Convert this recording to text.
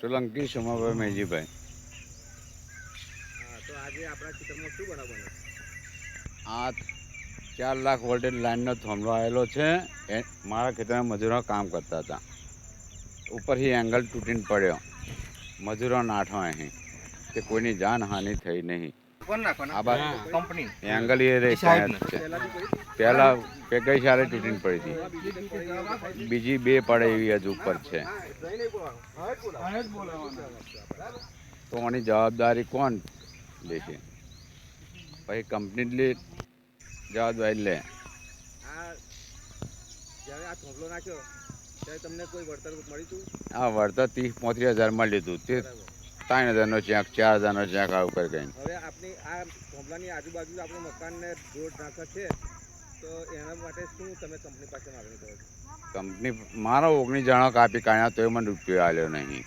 સોલંકી સોમાભાઈ મેજીભાઈ. તો આજે આપણા ચિત્રમાં શું બનાવવાનું આ ચાર લાખ વોલ્ટેજ લાઇનનો થાંભલો આવેલો છે. એ મારા ખેતરમાં મજૂરો કામ કરતા હતા. ઉપરથી એંગલ તૂટીને પડ્યો. મજૂરો નાઠો અહીં. તે કોઈની જાનહાનિ થઈ નહીં. કોણ આ બાજુ કંપની એંગલ એ રે છે. પહેલા પેકેજ ગઈ સાલે તૂટીને પડી હતી. બીજી બે પડે એવી હજુ ઉપર છે. તો આની જવાબદારી કોણ લેશે? પછી કંપની જવાબદારી લે. કોઈ વળતર ત્રીસ પોત્રીસ હજારમાં લીધું. તે ત્રણ હજારનો ચેક, ચાર હજારનો ચેક આવું કરી ગઈ હવે આપની આ આજુબાજુ આપણું મકાનને રોડ નાખે છે. કંપની મારો ઓગણીસ જણા કાપી કાઢ્યા તોય મને રૂપિયો આવ્યો નહીં.